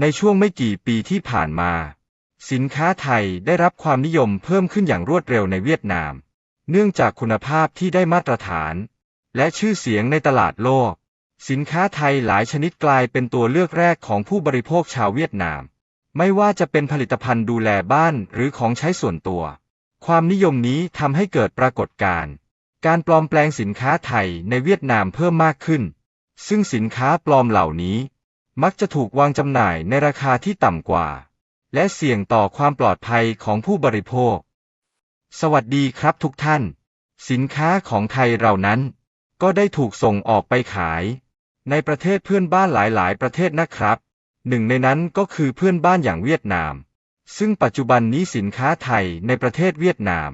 ในช่วงไม่กี่ปีที่ผ่านมา สินค้าไทยได้รับความนิยมเพิ่มขึ้นอย่างรวดเร็วในเวียดนาม เนื่องจากคุณภาพที่ได้มาตรฐาน และชื่อเสียงในตลาดโลก สินค้าไทยหลายชนิดกลายเป็นตัวเลือกแรกของผู้บริโภคชาวเวียดนาม ไม่ว่าจะเป็นผลิตภัณฑ์ดูแลบ้านหรือของใช้ส่วนตัว ความนิยมนี้ทำให้เกิดปรากฏการณ์การปลอมแปลงสินค้าไทยในเวียดนามเพิ่มมากขึ้น ซึ่งสินค้าปลอมเหล่านี้ มักจะถูกวางจำหน่ายในราคาที่ต่ำกว่า และเสี่ยงต่อความปลอดภัยของผู้บริโภค สวัสดีครับทุกท่าน สินค้าของไทยเรานั้น ก็ได้ถูกส่งออกไปขาย ในประเทศเพื่อนบ้านหลายๆ ประเทศนะครับ หนึ่งในนั้นก็คือเพื่อนบ้านอย่างเวียดนาม ซึ่งปัจจุบันนี้สินค้าไทยในประเทศเวียดนาม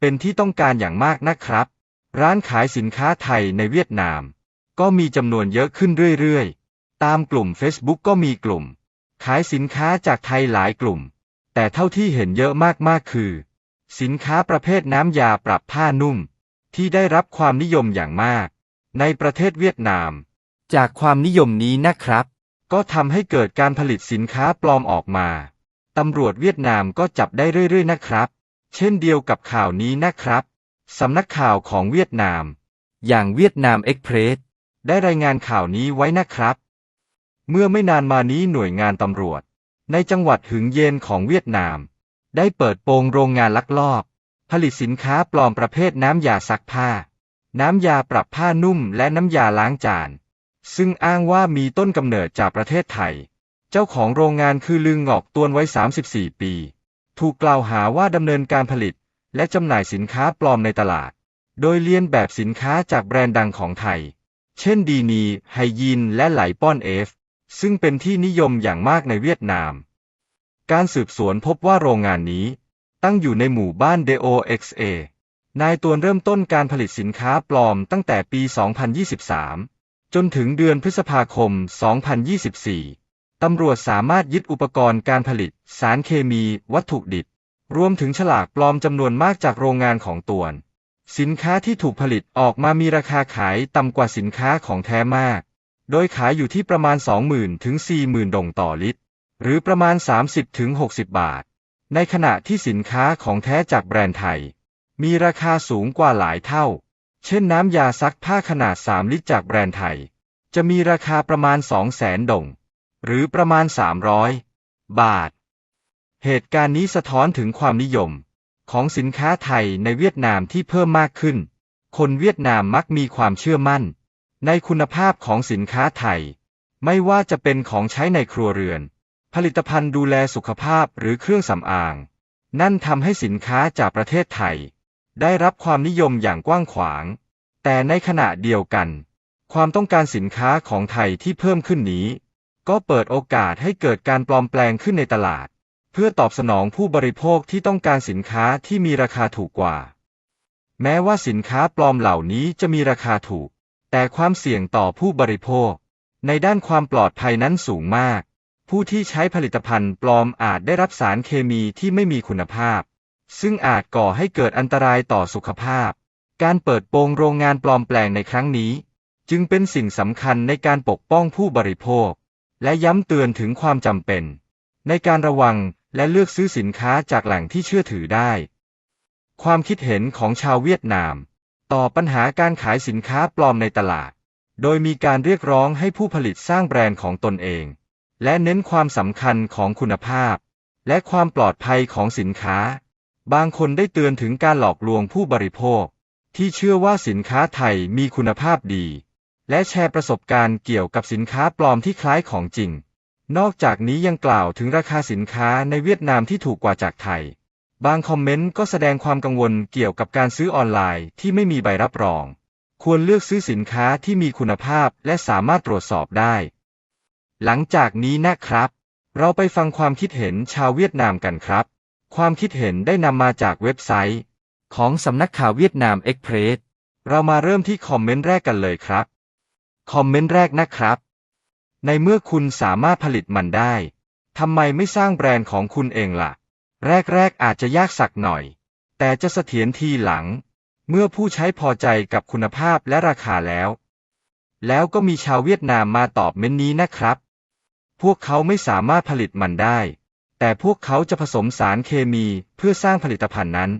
เป็นที่ต้องการอย่างมากนะครับ ร้านขายสินค้าไทยในเวียดนาม ก็มีจำนวนเยอะขึ้นเรื่อยๆ ตามกลุ่ม Facebook ก็มีกลุ่ม ขายสินค้าจากไทยหลายกลุ่ม แต่เท่าที่เห็นเยอะมากๆคือ สินค้าประเภทน้ำยาปรับผ้านุ่ม ที่ได้รับความนิยมอย่างมาก ในประเทศเวียดนาม จากความนิยมนี้นะครับ ก็ทำให้เกิดการผลิตสินค้าปลอมออกมาตำรวจเวียดนามก็จับได้เรื่อยๆนะครับ เช่นเดียวกับข่าวนี้นะครับสำนักข่าวของเวียดนาม อย่างเวียดนามเอ็กเพรสได้รายงานข่าวนี้ไว้นะครับ เมื่อไม่นานมานี้หน่วยงานตำรวจ ในจังหวัดหึงเย็นของเวียดนาม ได้เปิดโปงโรงงานลักลอบ ผลิตสินค้าปลอมประเภทน้ำยาซักผ้า น้ำยาปรับผ้านุ่มและน้ำยาล้างจาน ซึ่งอ้างว่ามีต้นกำเนิดจากประเทศไทย เจ้าของโรงงานคือลึงหงอกตวนไว้ 34 ปี ถูกกล่าวหาว่าดำเนินการผลิต และจำหน่ายสินค้าปลอมในตลาด โดยเลียนแบบสินค้าจากแบรนด์ดังของไทย เช่นดีนีไฮยีนและไหลป้อนเอฟ ซึ่งเป็นที่นิยมอย่างมากในเวียดนาม การสืบสวนพบว่าโรงงานนี้ตั้งอยู่ในหมู่บ้านเดโอเอ็กเอนายตวนเริ่มต้นการผลิตสินค้าปลอมตั้งแต่ปี 2023 จนถึงเดือนพฤษภาคม 2024 ตำรวจสามารถยึดอุปกรณ์การผลิต สารเคมี วัตถุดิบ รวมถึงฉลากปลอมจำนวนมากจากโรงงานของตวน สินค้าที่ถูกผลิตออกมามีราคาขายต่ำกว่าสินค้าของแท้มาก โดยขายอยู่ที่ประมาณ 20,000 ถึง 40,000 ดงต่อลิตร หรือประมาณ 30 ถึง 60 บาท ในขณะที่สินค้าของแท้จากแบรนด์ไทย มีราคาสูงกว่าหลายเท่า เช่นน้ำยาซักผ้าขนาด 3 ลิตรจากแบรนด์ไทย จะมีราคาประมาณ 200,000 ดง หรือประมาณ 300 บาท เหตุการณ์นี้สะท้อนถึงความนิยม ของสินค้าไทยในเวียดนามที่เพิ่มมากขึ้น คนเวียดนามมักมีความเชื่อมั่น ในคุณภาพของสินค้าไทย ไม่ว่าจะเป็นของใช้ในครัวเรือน ผลิตภัณฑ์ดูแลสุขภาพหรือเครื่องสำอาง นั่นทำให้สินค้าจากประเทศไทย ได้รับความนิยมอย่างกว้างขวาง แต่ในขณะเดียวกัน ความต้องการสินค้าของไทยที่เพิ่มขึ้นนี้ ก็เปิดโอกาสให้เกิดการปลอมแปลงขึ้นในตลาด เพื่อตอบสนองผู้บริโภคที่ต้องการสินค้าที่มีราคาถูกกว่า แม้ว่าสินค้าปลอมเหล่านี้จะมีราคาถูก แต่ความเสี่ยงต่อผู้บริโภค ในด้านความปลอดภัยนั้นสูงมาก ผู้ที่ใช้ผลิตภัณฑ์ปลอมอาจได้รับสารเคมีที่ไม่มีคุณภาพ ซึ่งอาจก่อให้เกิดอันตรายต่อสุขภาพ การเปิดโปงโรงงานปลอมแปลงในครั้งนี้ จึงเป็นสิ่งสำคัญในการปกป้องผู้บริโภค และย้ำเตือนถึงความจำเป็น ในการระวังและเลือกซื้อสินค้าจากแหล่งที่เชื่อถือได้ ความคิดเห็นของชาวเวียดนาม ต่อปัญหาการขายสินค้าปลอมในตลาด โดยมีการเรียกร้องให้ผู้ผลิตสร้างแบรนด์ของตนเอง และเน้นความสำคัญของคุณภาพ และความปลอดภัยของสินค้า บางคนได้เตือนถึงการหลอกลวงผู้บริโภค ที่เชื่อว่าสินค้าไทยมีคุณภาพดี และแชร์ประสบการณ์เกี่ยวกับสินค้าปลอมที่คล้ายของจริง นอกจากนี้ยังกล่าวถึงราคาสินค้าในเวียดนามที่ถูกกว่าจากไทย บางคอมเมนต์ก็แสดงความกังวลเกี่ยวกับการซื้อออนไลน์ที่ไม่มีใบรับรอง ควรเลือกซื้อสินค้าที่มีคุณภาพและสามารถตรวจสอบได้ หลังจากนี้นะครับ เราไปฟังความคิดเห็นชาวเวียดนามกันครับ ความคิดเห็นได้นำมาจากเว็บไซต์ ของสำนักข่าวเวียดนามเอ็กเพรสเรามาเริ่มที่คอมเมนต์แรกกันเลยครับ คอมเมนต์แรกนะครับ ในเมื่อคุณสามารถผลิตมันได้ทำไมไม่สร้างแบรนด์ของคุณเองล่ะ แรกๆอาจจะยากสักหน่อย แต่จะเสถียรทีหลัง เมื่อผู้ใช้พอใจกับคุณภาพและราคาแล้ว แล้วก็มีชาวเวียดนามมาตอบเม้นนี้นะครับ พวกเขาไม่สามารถผลิตมันได้ แต่พวกเขาจะผสมสารเคมีเพื่อสร้างผลิตภัณฑ์นั้น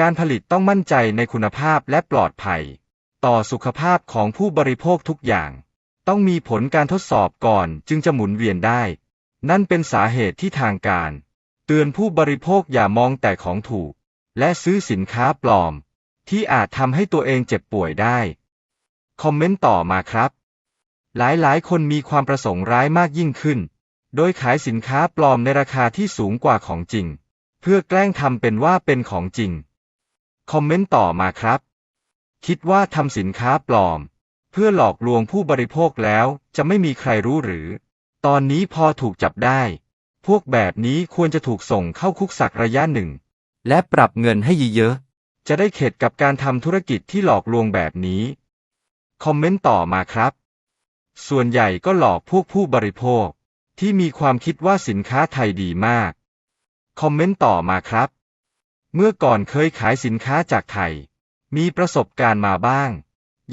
การผลิตต้องมั่นใจในคุณภาพและปลอดภัย ต่อสุขภาพของผู้บริโภคทุกอย่าง ต้องมีผลการทดสอบก่อนจึงจะหมุนเวียนได้ นั่นเป็นสาเหตุที่ทางการ เตือนผู้บริโภคอย่ามองแต่ของถูก และซื้อสินค้าปลอม ที่อาจทำให้ตัวเองเจ็บป่วยได้ คอมเมนต์ต่อมาครับ หลายๆ คนมีความประสงค์ร้ายมากยิ่งขึ้น โดยขายสินค้าปลอมในราคาที่สูงกว่าของจริง เพื่อแกล้งทำเป็นว่าเป็นของจริง คอมเมนต์ต่อมาครับ คิดว่าทำสินค้าปลอม เพื่อหลอกลวงผู้บริโภคแล้วจะไม่มีใครรู้หรือ ตอนนี้พอถูกจับได้ พวกแบบนี้ควรจะถูกส่งเข้าคุกสักระยะหนึ่ง และปรับเงินให้เยอะๆ จะได้เข็ดกับการทำธุรกิจที่หลอกลวงแบบนี้ คอมเมนต์ต่อมาครับ ส่วนใหญ่ก็หลอกพวกผู้บริโภค ที่มีความคิดว่าสินค้าไทยดีมาก คอมเมนต์ต่อมาครับ เมื่อก่อนเคยขายสินค้าจากไทย มีประสบการณ์มาบ้าง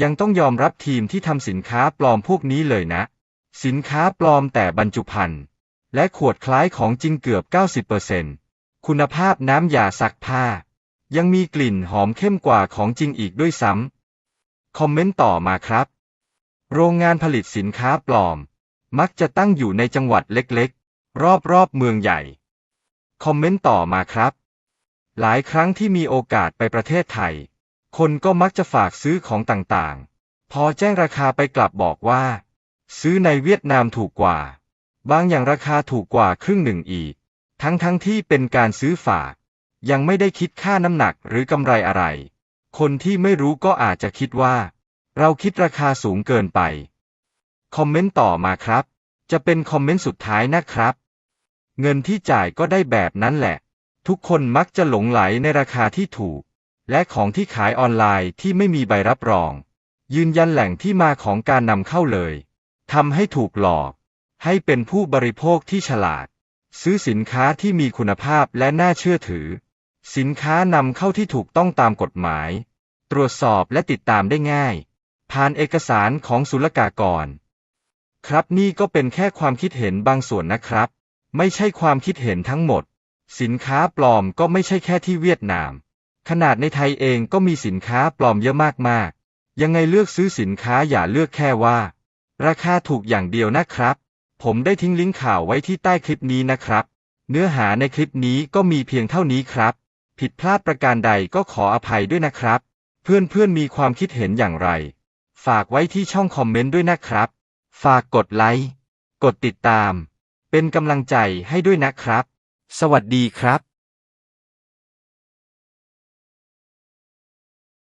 ยังต้องยอมรับทีมที่ทำสินค้าปลอมพวกนี้เลยนะ สินค้าปลอมแต่บรรจุภัณฑ์ และขวดคล้ายของจริงเกือบ 90%คุณภาพน้ำยาซักผ้า ยังมีกลิ่นหอมเข้มกว่าของจริงอีกด้วยซ้ำ คอมเมนต์ต่อมาครับ โรงงานผลิตสินค้าปลอม มักจะตั้งอยู่ในจังหวัดเล็กๆ รอบๆเมืองใหญ่ คอมเมนต์ต่อมาครับ หลายครั้งที่มีโอกาสไปประเทศไทย คนก็มักจะฝากซื้อของต่างๆ พอแจ้งราคาไปกลับบอกว่า ซื้อในเวียดนามถูกกว่า บางอย่างราคาถูกกว่าครึ่งหนึ่งอีก ทั้งๆทที่เป็นการซื้อฝาก ยังไม่ได้คิดค่าน้ำหนักหรือกำไรอะไร คนที่ไม่รู้ก็อาจจะคิดว่า เราคิดราคาสูงเกินไป คอมเมนต์ต่อมาครับ จะเป็นคอมเมนต์สุดท้ายนะครับ เงินที่จ่ายก็ได้แบบนั้นแหละ ทุกคนมักจะหลงไหลในราคาที่ถูก และของที่ขายออนไลน์ที่ไม่มีใบรับรอง ยืนยันแหล่งที่มาของการนำเข้าเลยทำให้ถูกหลอก ให้เป็นผู้บริโภคที่ฉลาด ซื้อสินค้าที่มีคุณภาพและน่าเชื่อถือ สินค้านำเข้าที่ถูกต้องตามกฎหมาย ตรวจสอบและติดตามได้ง่าย ผ่านเอกสารของศุลกากร ครับนี่ก็เป็นแค่ความคิดเห็นบางส่วนนะครับ ไม่ใช่ความคิดเห็นทั้งหมด สินค้าปลอมก็ไม่ใช่แค่ที่เวียดนาม ขนาดในไทยเองก็มีสินค้าปลอมเยอะมากๆ ยังไงเลือกซื้อสินค้าอย่าเลือกแค่ว่า ราคาถูกอย่างเดียวนะครับ ผมได้ทิ้งลิงก์ข่าวไว้ที่ใต้คลิปนี้นะครับ เนื้อหาในคลิปนี้ก็มีเพียงเท่านี้ครับ ผิดพลาดประการใดก็ขออภัยด้วยนะครับ เพื่อนๆมีความคิดเห็นอย่างไร ฝากไว้ที่ช่องคอมเมนต์ด้วยนะครับ ฝากกดไลค์ กดติดตาม เป็นกำลังใจให้ด้วยนะครับ สวัสดีครับ